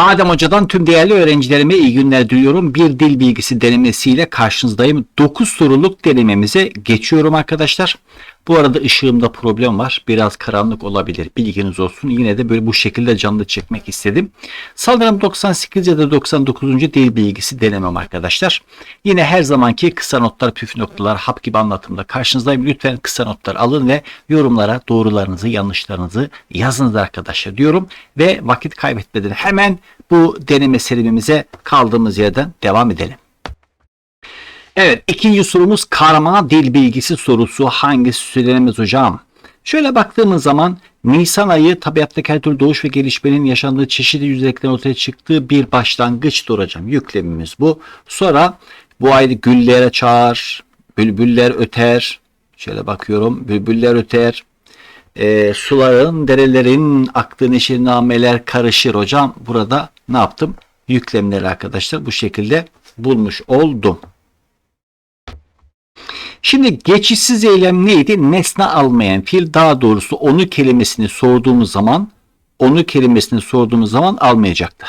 Adem Hoca'dan tüm değerli öğrencilerime iyi günler diliyorum. Bir dil bilgisi denemesiyle karşınızdayım. 9 soruluk denememize geçiyorum arkadaşlar. Bu arada ışığımda problem var. Biraz karanlık olabilir. Bilginiz olsun. Yine de böyle bu şekilde canlı çekmek istedim. Sanırım 98 ya da 99. dil bilgisi denemem arkadaşlar. Yine her zamanki kısa notlar, püf noktalar, hap gibi anlatımda karşınızdayım. Lütfen kısa notlar alın ve yorumlara doğrularınızı, yanlışlarınızı yazınız arkadaşlar diyorum. Ve vakit kaybetmeden hemen bu deneme serimimize kaldığımız yerden devam edelim. Evet ikinci sorumuz karma dil bilgisi sorusu hangisi söylenemez hocam? Şöyle baktığımız zaman Nisan ayı tabiattaki her türlü doğuş ve gelişmenin yaşandığı çeşitli yüzeyliklerin ortaya çıktığı bir başlangıçtır hocam. Yüklemimiz bu. Sonra bu ayda güller açar, bülbüller öter. Şöyle bakıyorum bülbüller öter. E, suların, derelerin aktığı neşirnameler karışır hocam. Burada ne yaptım? Yüklemleri arkadaşlar bu şekilde bulmuş oldum. Şimdi geçişsiz eylem neydi? Nesne almayan fiil daha doğrusu onu kelimesini sorduğumuz zaman onu kelimesini sorduğumuz zaman almayacaktı.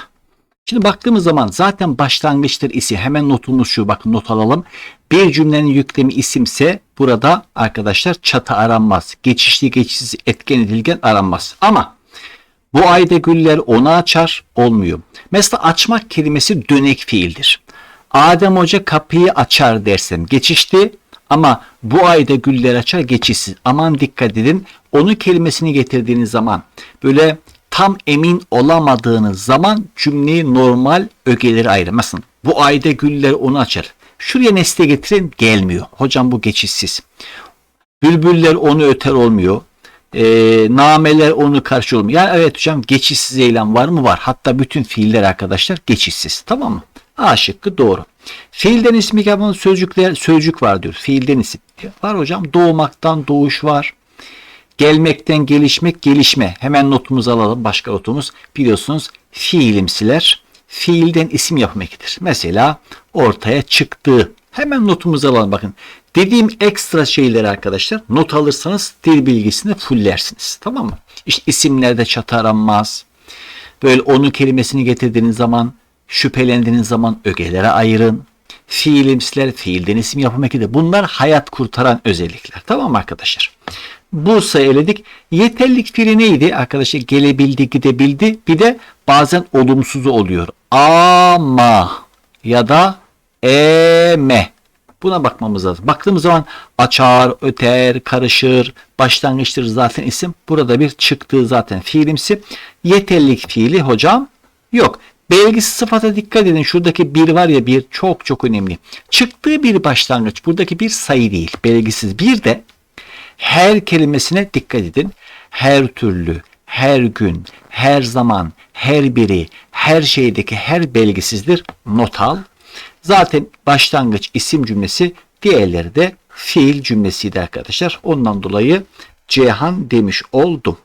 Şimdi baktığımız zaman zaten başlangıçtır isim. Hemen notumuz şu bakın not alalım. Bir cümlenin yüklemi isimse burada arkadaşlar çatı aranmaz. Geçişli geçişsiz etken edilgen aranmaz. Ama bu ayda güller onu açar olmuyor. Mesela açmak kelimesi dönek fiildir. Adem Hoca kapıyı açar dersem geçişti ama bu ayda güller açar geçişsiz. Aman dikkat edin. Onu kelimesini getirdiğiniz zaman böyle tam emin olamadığınız zaman cümleyi normal ögeleri ayırmasın. Bu ayda güller onu açar. Şuraya nesne getirin gelmiyor. Hocam bu geçişsiz. Bülbüller onu öter olmuyor. E, nameler onu karşı olmuyor. Yani evet hocam geçişsiz eylem var mı? Var. Hatta bütün fiiller arkadaşlar geçişsiz. Tamam mı? A şıkkı doğru. Fiilden isim yapmanın sözcükler sözcük var diyor. Fiilden isim. Var hocam. Doğmaktan doğuş var. Gelmekten gelişmek, gelişme. Hemen notumuzu alalım. Başka notumuz biliyorsunuz fiilimsiler fiilden isim yapmaktır. Mesela ortaya çıktığı. Hemen notumuzu alalım bakın. Dediğim ekstra şeyleri arkadaşlar not alırsanız dil bilgisini fullersiniz. Tamam mı? İşte isimlerde çatı aranmaz. Böyle onun kelimesini getirdiğiniz zaman şüphelendiğiniz zaman ögelere ayırın. Fiilimsiler fiilden isim yapmaktır. Bunlar hayat kurtaran özellikler. Tamam mı arkadaşlar? Bursa'yı eledik. Yeterlik fiili neydi? Arkadaşlar gelebildi, gidebildi. Bir de bazen olumsuzu oluyor. Ama ya da eme. Buna bakmamız lazım. Baktığımız zaman açar, öter, karışır, başlangıçtır zaten isim. Burada bir çıktığı zaten fiilimsi. Yeterlik fiili hocam yok. Belgisiz sıfata dikkat edin. Şuradaki bir var ya bir çok çok önemli. Çıktığı bir başlangıç. Buradaki bir sayı değil. Belgisiz bir de her kelimesine dikkat edin. Her türlü, her gün, her zaman, her biri, her şeydeki her belgisizdir. Not al. Zaten başlangıç isim cümlesi, diğerleri de fiil cümlesiydi arkadaşlar. Ondan dolayı Cihan demiş oldum.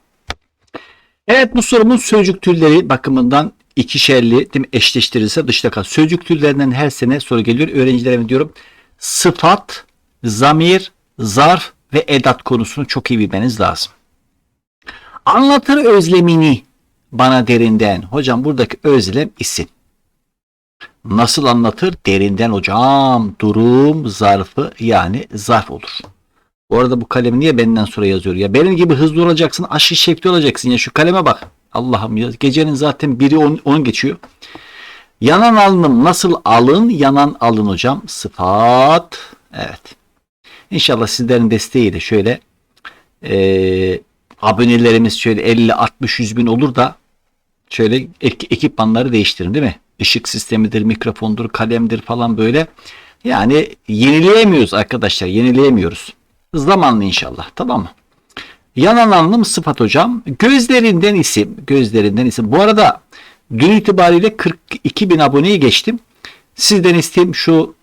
Evet bu sorumun sözcük türleri bakımından ikişerli değil mi? eşleştirilse dışta kal. Sözcük türlerinden her sene soru geliyor. Öğrencilerime diyorum sıfat, zamir, zarf ve edat konusunu çok iyi bilmeniz lazım. Anlatır özlemini bana derinden. Hocam buradaki özlem isim. Nasıl anlatır? Derinden hocam. Durum zarfı yani zarf olur. Bu arada bu kalemi niye benden sonra yazıyor? Ya benim gibi hızlı olacaksın, aşırı şevkli olacaksın. Ya şu kaleme bak. Allah'ım ya. Gecenin zaten biri 10 geçiyor. Yanan alınım nasıl alın? Yanan alın hocam. Sıfat. Evet. İnşallah sizlerin desteğiyle şöyle e, abonelerimiz şöyle 50, 60, 100 bin olur da şöyle ek, ekipmanları değiştirin değil mi? Işık sistemidir, mikrofondur, kalemdir falan böyle. Yani yenileyemiyoruz arkadaşlar. Yenileyemiyoruz. Zamanlı inşallah. Tamam mı? Yanan sıfat hocam. Gözlerinden isim. Gözlerinden isim. Bu arada dün itibariyle 42 bin aboneyi geçtim. Sizden isteğim şu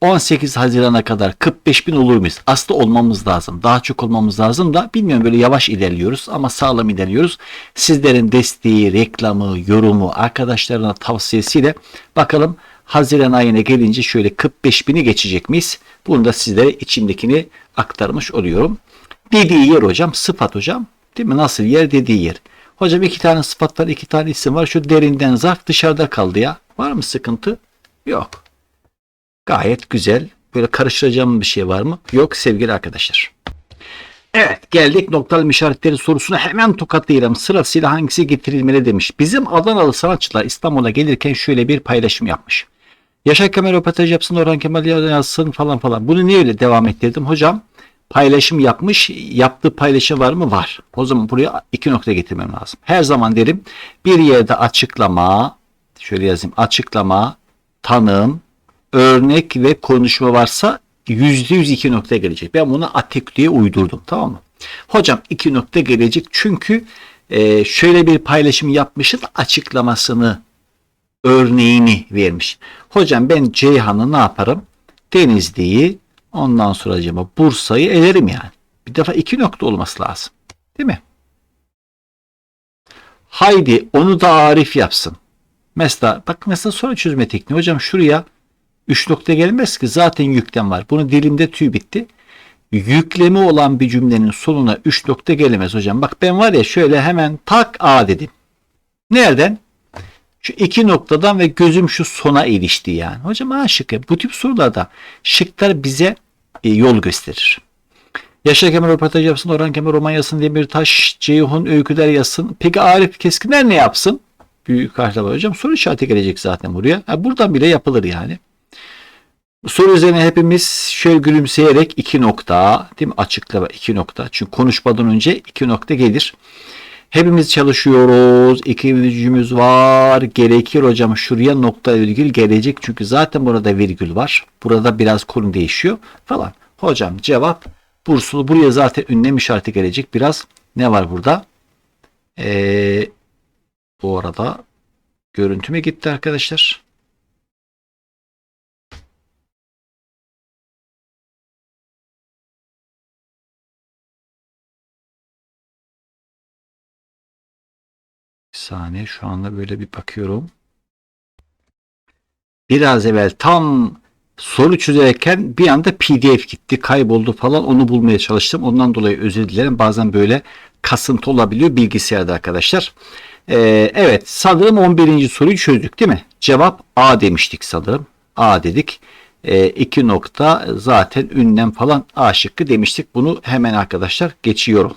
18 Haziran'a kadar 45 bin olur muyuz? Aslında olmamız lazım. Daha çok olmamız lazım da bilmiyorum böyle yavaş ilerliyoruz ama sağlam ilerliyoruz. Sizlerin desteği, reklamı, yorumu, arkadaşlarına tavsiyesiyle bakalım Haziran ayına gelince şöyle 45 bini geçecek miyiz? Bunu da sizlere içimdekini aktarmış oluyorum. Dediği yer hocam sıfat hocam. Değil mi? Nasıl yer dediği yer. Hocam iki tane sıfat var, iki tane isim var. Şu derinden zarf dışarıda kaldı ya. Var mı sıkıntı? Yok. Gayet güzel. Böyle karıştıracağım bir şey var mı? Yok sevgili arkadaşlar. Evet geldik noktalı işaretleri sorusuna hemen tokatlayalım. Sırasıyla hangisi getirilmeli demiş. Bizim Adanalı sanatçılar İstanbul'a gelirken şöyle bir paylaşım yapmış. Yaşar Kemal röportaj yapsın, Orhan Kemal yazsın falan falan. Bunu niye öyle devam ettirdim? Hocam paylaşım yapmış. Yaptığı paylaşım var mı? Var. O zaman buraya iki nokta getirmem lazım. Her zaman derim bir yerde açıklama, şöyle yazayım açıklama, tanım, örnek ve konuşma varsa yüzde yüz iki nokta gelecek. Ben bunu atek diye uydurdum. Tamam mı? Hocam iki nokta gelecek çünkü e, şöyle bir paylaşım yapmışız açıklamasını örneğini vermiş. Hocam ben Ceyhan'ı ne yaparım? Denizli'yi ondan sonra acaba Bursa'yı elerim yani. Bir defa iki nokta olması lazım. Değil mi? Haydi onu da Arif yapsın. Mesela bak mesela soru çözme tekniği. Hocam şuraya 3 nokta gelmez ki zaten yüklem var. Bunu dilimde tüy bitti. Yüklemi olan bir cümlenin sonuna 3 nokta gelemez hocam. Bak ben var ya şöyle hemen tak A dedim. Nereden? Şu iki noktadan ve gözüm şu sona ilişti yani. Hocam A şıkkı. Bu tip sorularda şıklar bize yol gösterir. Yaşar Kemal röportaj yapsın, Orhan Kemal roman yazsın, Demirtaş, Ceyhun öyküler yazsın. Peki Arif Keskinler ne yapsın? Büyük kahraman hocam soru işareti gelecek zaten buraya. Ha, buradan bile yapılır yani. Soru üzerine hepimiz şöyle gülümseyerek iki nokta, değil mi? Açıklama iki nokta. Çünkü konuşmadan önce iki nokta gelir. Hepimiz çalışıyoruz. İki virgülümüz var. Gerekir hocam şuraya nokta virgül gelecek. Çünkü zaten burada virgül var. Burada biraz konu değişiyor falan. Hocam cevap bursulu. Buraya zaten ünlem işareti gelecek. Biraz ne var burada? Ee, bu arada görüntü mü gitti arkadaşlar? Saniye şu anda böyle bir bakıyorum. Biraz evvel tam soru çözerken bir anda pdf gitti kayboldu falan onu bulmaya çalıştım. Ondan dolayı özür dilerim. Bazen böyle kasıntı olabiliyor bilgisayarda arkadaşlar. Ee, evet sanırım 11. soruyu çözdük değil mi? Cevap A demiştik sanırım. A dedik. E, iki nokta zaten ünlem falan A şıkkı demiştik. Bunu hemen arkadaşlar geçiyorum.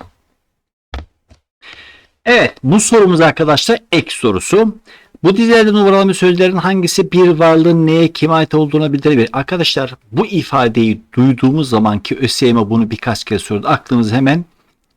Evet bu sorumuz arkadaşlar ek sorusu. Bu dizilerde numaralı sözlerin hangisi bir varlığın neye kime ait olduğuna bildirebilir? Arkadaşlar bu ifadeyi duyduğumuz zaman ki ÖSYM bunu birkaç kez sordu. Aklımıza hemen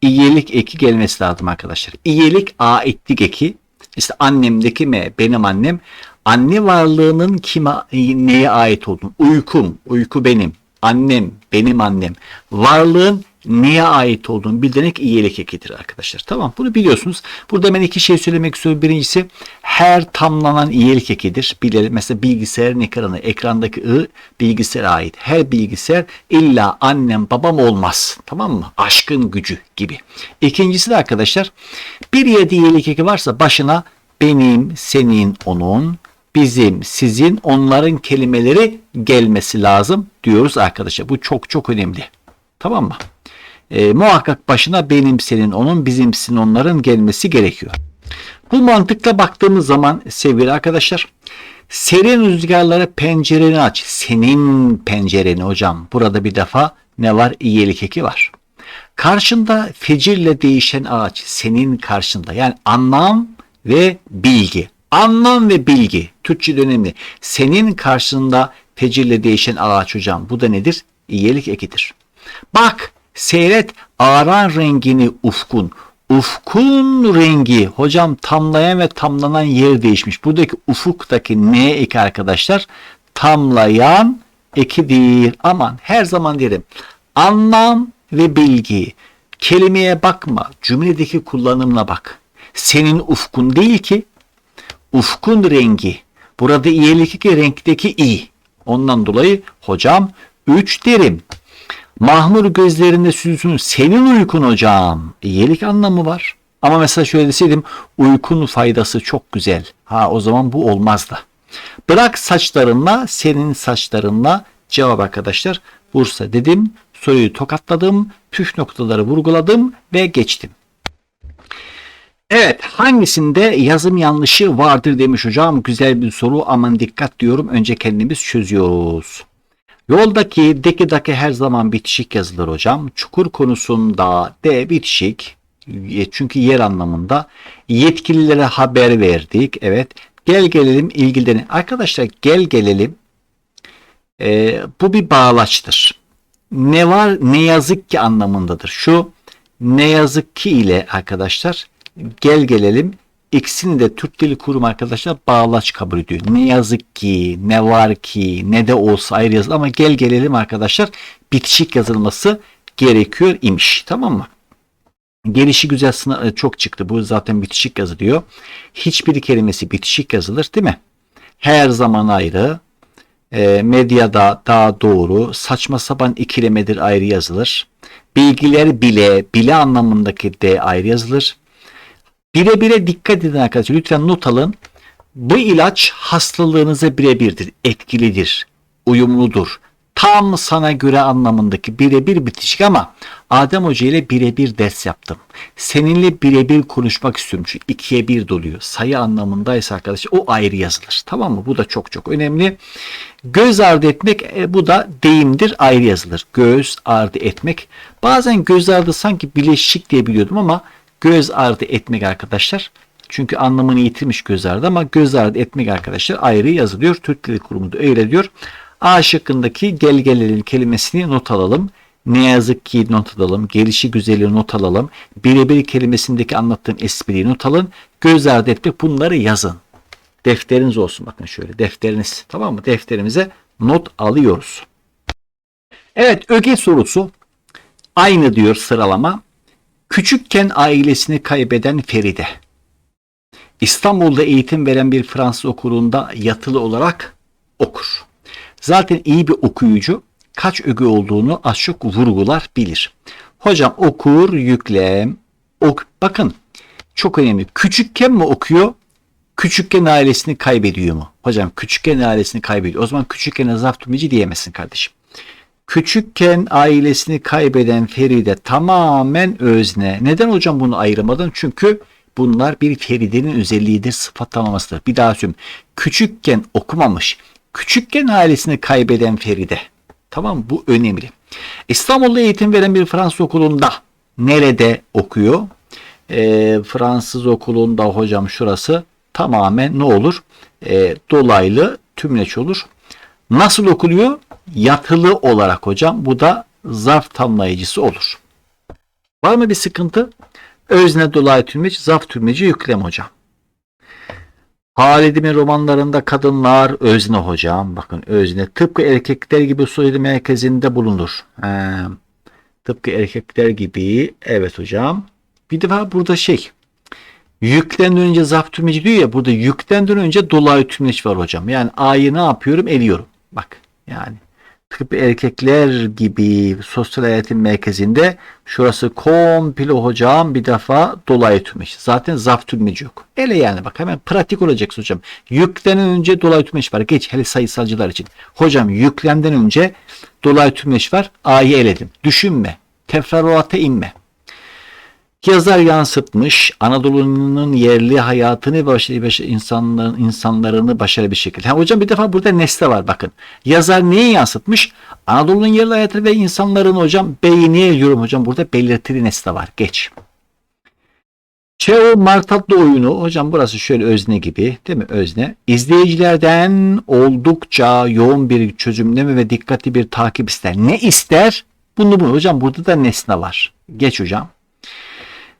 iyilik eki gelmesi lazım arkadaşlar. İyilik aitlik eki. İşte annemdeki me benim annem. Anne varlığının kime neye ait olduğunu. Uykum, uyku benim. Annem, benim annem. Varlığın neye ait olduğunu bildirmek iyilik ekidir arkadaşlar. Tamam bunu biliyorsunuz. Burada ben iki şey söylemek istiyorum. Birincisi her tamlanan iyilik ekidir. Bilelim mesela bilgisayarın ekranı. Ekrandaki ı bilgisayara ait. Her bilgisayar illa annem babam olmaz. Tamam mı? Aşkın gücü gibi. İkincisi de arkadaşlar bir yerde iyilik eki varsa başına benim, senin, onun, bizim, sizin, onların kelimeleri gelmesi lazım diyoruz arkadaşlar. Bu çok çok önemli. Tamam mı? E, muhakkak başına benim senin onun bizim sizin onların gelmesi gerekiyor. Bu mantıkla baktığımız zaman sevgili arkadaşlar serin rüzgarları pencereni aç. Senin pencereni hocam. Burada bir defa ne var? İyilik eki var. Karşında fecirle değişen ağaç senin karşında. Yani anlam ve bilgi. Anlam ve bilgi. Türkçe önemli. Senin karşında fecirle değişen ağaç hocam. Bu da nedir? İyilik ekidir. Bak Seyret aran rengini ufkun. Ufkun rengi hocam tamlayan ve tamlanan yer değişmiş. Buradaki ufuktaki ne eki arkadaşlar? Tamlayan ekidir. Aman her zaman derim. Anlam ve bilgi. Kelimeye bakma. Cümledeki kullanımına bak. Senin ufkun değil ki. Ufkun rengi. Burada iyilik ki renkteki i. Ondan dolayı hocam 3 derim. Mahmur gözlerinde süzülsün. Senin uykun hocam. İyilik anlamı var. Ama mesela şöyle deseydim uykun faydası çok güzel. Ha o zaman bu olmaz da. Bırak saçlarınla senin saçlarınla cevap arkadaşlar. Bursa dedim. Soruyu tokatladım. Püf noktaları vurguladım ve geçtim. Evet hangisinde yazım yanlışı vardır demiş hocam. Güzel bir soru aman dikkat diyorum. Önce kendimiz çözüyoruz. Yoldaki deki daki her zaman bitişik yazılır hocam. Çukur konusunda D bitişik. Çünkü yer anlamında. Yetkililere haber verdik. Evet. Gel gelelim ilgilenin. Arkadaşlar gel gelelim. Ee, bu bir bağlaçtır. Ne var ne yazık ki anlamındadır. Şu ne yazık ki ile arkadaşlar gel gelelim ikisini de Türk Dili Kurumu arkadaşlar bağlaç kabul ediyor. Ne yazık ki, ne var ki, ne de olsa ayrı yazılı ama gel gelelim arkadaşlar bitişik yazılması gerekiyor imiş. Tamam mı? Gelişi güzel sınav e, çok çıktı. Bu zaten bitişik yazılıyor. Hiçbir kelimesi bitişik yazılır değil mi? Her zaman ayrı. E, medyada daha doğru. Saçma sapan ikilemedir ayrı yazılır. Bilgiler bile, bile anlamındaki de ayrı yazılır. Bire bire dikkat edin arkadaşlar. Lütfen not alın. Bu ilaç hastalığınıza birebirdir, etkilidir, uyumludur. Tam sana göre anlamındaki birebir bitişik ama Adem Hoca ile birebir ders yaptım. Seninle birebir konuşmak istiyorum. Çünkü ikiye bir doluyor. Sayı anlamındaysa arkadaşlar o ayrı yazılır. Tamam mı? Bu da çok çok önemli. Göz ardı etmek e, bu da deyimdir ayrı yazılır. Göz ardı etmek. Bazen göz ardı sanki bileşik diye biliyordum ama göz ardı etmek arkadaşlar. Çünkü anlamını yitirmiş göz ardı ama göz ardı etmek arkadaşlar ayrı yazılıyor. Türk Dili Kurumu da öyle diyor. A şıkkındaki gel gelelim kelimesini not alalım. Ne yazık ki not alalım. Gelişi güzeli not alalım. Birebir kelimesindeki anlattığım espriyi not alın. Göz ardı etmek bunları yazın. Defteriniz olsun bakın şöyle defteriniz tamam mı? Defterimize not alıyoruz. Evet öge sorusu aynı diyor sıralama. Küçükken ailesini kaybeden Feride. İstanbul'da eğitim veren bir Fransız okulunda yatılı olarak okur. Zaten iyi bir okuyucu kaç öge olduğunu az çok vurgular bilir. Hocam okur, yüklem, ok. Bakın çok önemli. Küçükken mi okuyor? Küçükken ailesini kaybediyor mu? Hocam küçükken ailesini kaybediyor. O zaman küçükken zarf tümleci diyemezsin kardeşim. Küçükken ailesini kaybeden Feride tamamen özne. Neden hocam bunu ayırmadın? Çünkü bunlar bir Feride'nin özelliğidir, sıfatlamasıdır. Bir daha söyleyeyim. Küçükken okumamış, küçükken ailesini kaybeden Feride. Tamam bu önemli. İstanbul'da eğitim veren bir Fransız okulunda nerede okuyor? E, Fransız okulunda hocam şurası tamamen ne olur? E, dolaylı tümleç olur. Nasıl okuluyor? Yatılı olarak hocam. Bu da zarf tamlayıcısı olur. Var mı bir sıkıntı? Özne dolaylı tümleç, zarf tümleci yüklem hocam. Halidim'in romanlarında kadınlar özne hocam. Bakın özne. Tıpkı erkekler gibi soyadı merkezinde bulunur. Ee, tıpkı erkekler gibi. Evet hocam. Bir defa burada şey. Yüklenden önce zarf tümleci diyor ya. Burada yüklenden önce dolaylı tümleç var hocam. Yani A'yı ne yapıyorum? Eliyorum. Bak yani tıpkı erkekler gibi sosyal hayatın merkezinde şurası komple hocam bir defa dolayı tümeç. Zaten zaf tümeci yok. Ele yani bak hemen pratik olacaksın hocam. Yüklenen önce dolayı tümeç var. Geç hele sayısalcılar için. Hocam yüklenden önce dolayı tümeç var. A'yı eledim. Düşünme. Teferruata inme. Yazar yansıtmış Anadolu'nun yerli hayatını baş, insanların insanlarını başarılı bir şekilde. Ha, hocam bir defa burada nesne var bakın. Yazar neyi yansıtmış? Anadolu'nun yerli hayatını ve insanların hocam beğeniye yorum hocam burada belirtili nesne var. Geç. Çeo Martatlı oyunu hocam burası şöyle özne gibi değil mi özne? İzleyicilerden oldukça yoğun bir çözümleme ve dikkatli bir takip ister. Ne ister? Bunu bunu hocam burada da nesne var. Geç hocam.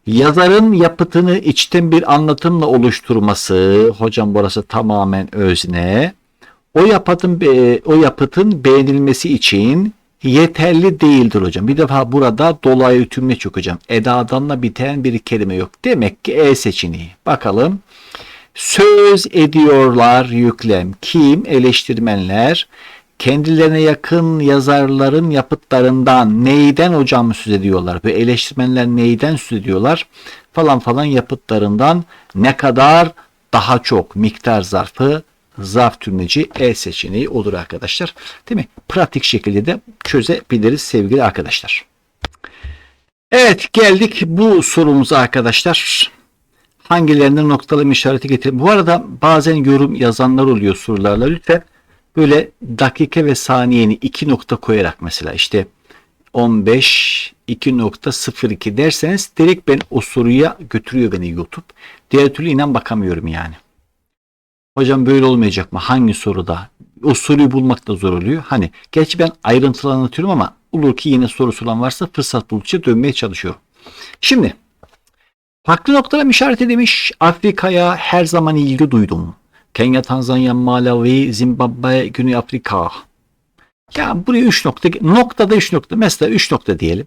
Yazarın yapıtını içten bir anlatımla oluşturması, hocam burası tamamen özne. O yapıtın o yapıtın beğenilmesi için yeterli değildir hocam. Bir defa burada dolayı tümleç yok hocam. Edadanla biten bir kelime yok. Demek ki E seçeneği. Bakalım. Söz ediyorlar yüklem. Kim? Eleştirmenler kendilerine yakın yazarların yapıtlarından neyden hocam söz ediyorlar? Ve eleştirmenler neyden söz ediyorlar? Falan falan yapıtlarından ne kadar daha çok miktar zarfı zarf tümleci E seçeneği olur arkadaşlar. Değil mi? Pratik şekilde de çözebiliriz sevgili arkadaşlar. Evet geldik bu sorumuza arkadaşlar. hangilerinde noktalama işareti getirin. Bu arada bazen yorum yazanlar oluyor sorularla. Lütfen böyle dakika ve saniyeni iki nokta koyarak mesela işte 15 2.02 derseniz direkt ben o soruya götürüyor beni YouTube. Diğer türlü inan bakamıyorum yani. Hocam böyle olmayacak mı? Hangi soruda? O soruyu bulmak da zor oluyor. Hani gerçi ben ayrıntılı anlatıyorum ama olur ki yine sorusu olan varsa fırsat buldukça dönmeye çalışıyorum. Şimdi farklı noktalar işaret demiş. Afrika'ya her zaman ilgi duydum. Kenya, Tanzanya, Malawi, Zimbabwe, Güney Afrika. Ya buraya 3 nokta, noktada 3 nokta. Mesela 3 nokta diyelim.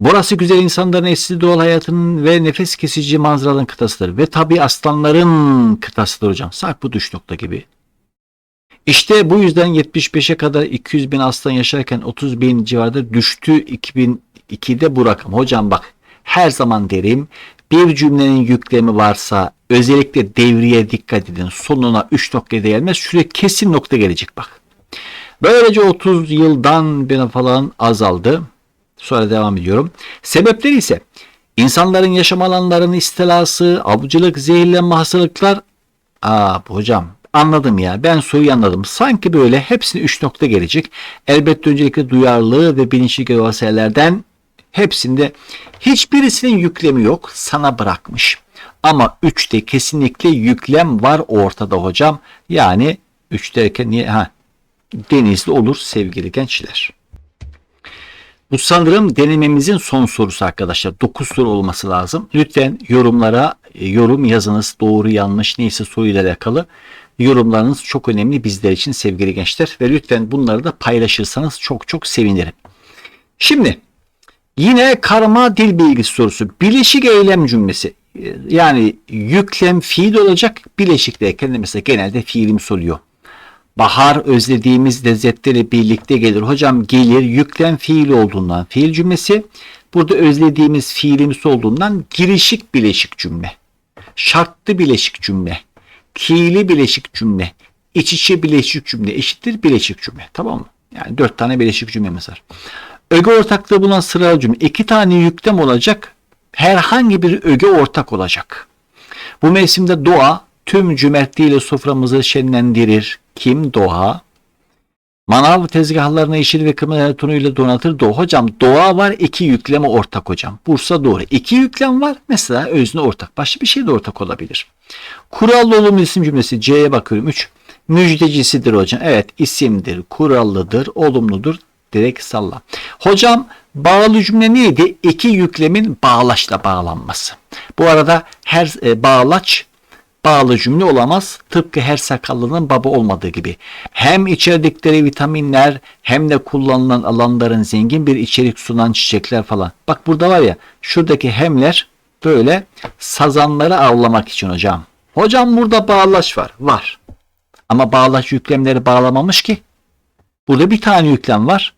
Burası güzel insanların eşsiz doğal hayatının ve nefes kesici manzaraların kıtasıdır. Ve tabi aslanların kıtasıdır hocam. Sak bu düş nokta gibi. İşte bu yüzden 75'e kadar 200 bin aslan yaşarken 30 bin civarında düştü 2002'de bu rakam. Hocam bak her zaman derim bir cümlenin yüklemi varsa özellikle devriye dikkat edin. Sonuna 3 nokta gelmez. Şuraya kesin nokta gelecek bak. Böylece 30 yıldan beri falan azaldı. Sonra devam ediyorum. Sebepleri ise insanların yaşam alanlarının istilası, avcılık, zehirlenme hastalıklar. Aa hocam anladım ya ben soruyu anladım. Sanki böyle hepsine 3 nokta gelecek. Elbette öncelikle duyarlılığı ve bilinçli görsellerden hepsinde hiçbirisinin yüklemi yok. Sana bırakmış. Ama 3'te kesinlikle yüklem var ortada hocam. Yani 3 derken niye? Ha, denizli olur sevgili gençler. Bu sanırım denememizin son sorusu arkadaşlar. 9 soru olması lazım. Lütfen yorumlara e, yorum yazınız. Doğru yanlış neyse soruyla alakalı. Yorumlarınız çok önemli bizler için sevgili gençler. Ve lütfen bunları da paylaşırsanız çok çok sevinirim. Şimdi yine karma dil bilgisi sorusu. Bileşik eylem cümlesi. E, yani yüklem fiil olacak. Bileşik de mesela genelde fiilim soruyor. Bahar özlediğimiz lezzetleri birlikte gelir. Hocam gelir yüklem fiil olduğundan fiil cümlesi. Burada özlediğimiz fiilimiz olduğundan girişik bileşik cümle. Şartlı bileşik cümle. Fiili bileşik cümle. İç içe bileşik cümle eşittir bileşik cümle. Tamam mı? Yani dört tane bileşik cümlemiz var. Öge ortaklığı bulunan sıralı cümle. iki tane yüklem olacak. Herhangi bir öge ortak olacak. Bu mevsimde doğa tüm cömertliğiyle soframızı şenlendirir. Kim? Doğa. Manav tezgahlarını yeşil ve kırmızı tonuyla donatır. Doğa. Hocam doğa var iki yükleme ortak hocam. Bursa doğru. İki yüklem var. Mesela özne ortak. Başka bir şey de ortak olabilir. Kurallı olumlu isim cümlesi. C'ye bakıyorum. 3. Müjdecisidir hocam. Evet isimdir. Kurallıdır. Olumludur. Direkt salla. Hocam bağlı cümle neydi? İki yüklemin bağlaçla bağlanması. Bu arada her e, bağlaç bağlı cümle olamaz. Tıpkı her sakallının baba olmadığı gibi. Hem içerdikleri vitaminler hem de kullanılan alanların zengin bir içerik sunan çiçekler falan. Bak burada var ya şuradaki hemler böyle sazanları avlamak için hocam. Hocam burada bağlaç var. Var. Ama bağlaç yüklemleri bağlamamış ki. Burada bir tane yüklem var.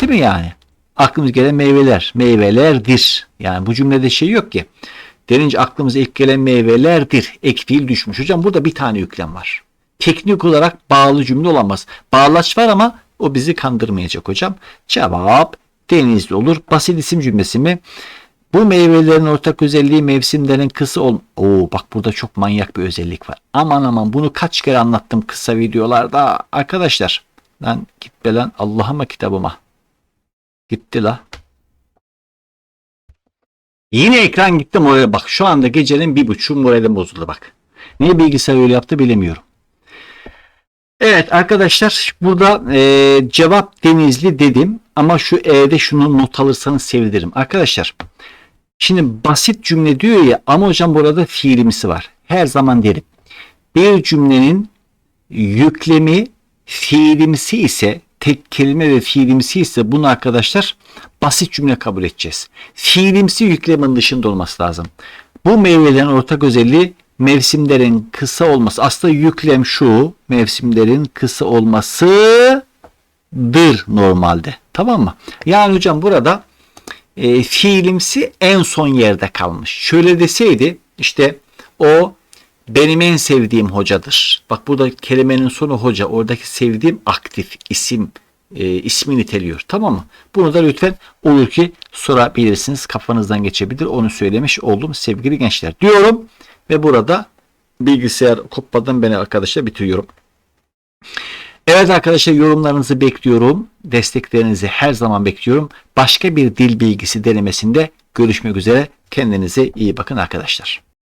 Değil mi yani? Aklımız gelen meyveler. Meyvelerdir. Yani bu cümlede şey yok ki. Denince aklımıza ilk gelen meyvelerdir. Ek fiil düşmüş. Hocam burada bir tane yüklem var. Teknik olarak bağlı cümle olamaz. Bağlaç var ama o bizi kandırmayacak hocam. Cevap denizli olur. Basit isim cümlesi mi? Bu meyvelerin ortak özelliği mevsimlerin kısa ol. Oo bak burada çok manyak bir özellik var. Aman aman bunu kaç kere anlattım kısa videolarda. Arkadaşlar lan git be lan Allah'ıma kitabıma. Gitti la. Yine ekran gitti morale bak. Şu anda gecenin bir buçuk moralim bozuldu bak. Niye bilgisayar öyle yaptı bilemiyorum. Evet arkadaşlar burada e, cevap denizli dedim ama şu E'de şunu not alırsanız sevinirim. Arkadaşlar şimdi basit cümle diyor ya ama hocam burada fiilimsi var. Her zaman derim. Bir cümlenin yüklemi fiilimsi ise tek kelime ve fiilimsi ise bunu arkadaşlar basit cümle kabul edeceğiz. Fiilimsi yüklemin dışında olması lazım. Bu meyvelerin ortak özelliği mevsimlerin kısa olması. Aslında yüklem şu mevsimlerin kısa olmasıdır normalde. Tamam mı? Yani hocam burada e, fiilimsi en son yerde kalmış. Şöyle deseydi işte o benim en sevdiğim hocadır. Bak burada kelimenin sonu hoca. Oradaki sevdiğim aktif isim e, ismi niteliyor. Tamam mı? Bunu da lütfen olur ki sorabilirsiniz. Kafanızdan geçebilir. Onu söylemiş oldum sevgili gençler. Diyorum ve burada bilgisayar kopmadan beni arkadaşlar bitiriyorum. Evet arkadaşlar yorumlarınızı bekliyorum. Desteklerinizi her zaman bekliyorum. Başka bir dil bilgisi denemesinde görüşmek üzere. Kendinize iyi bakın arkadaşlar.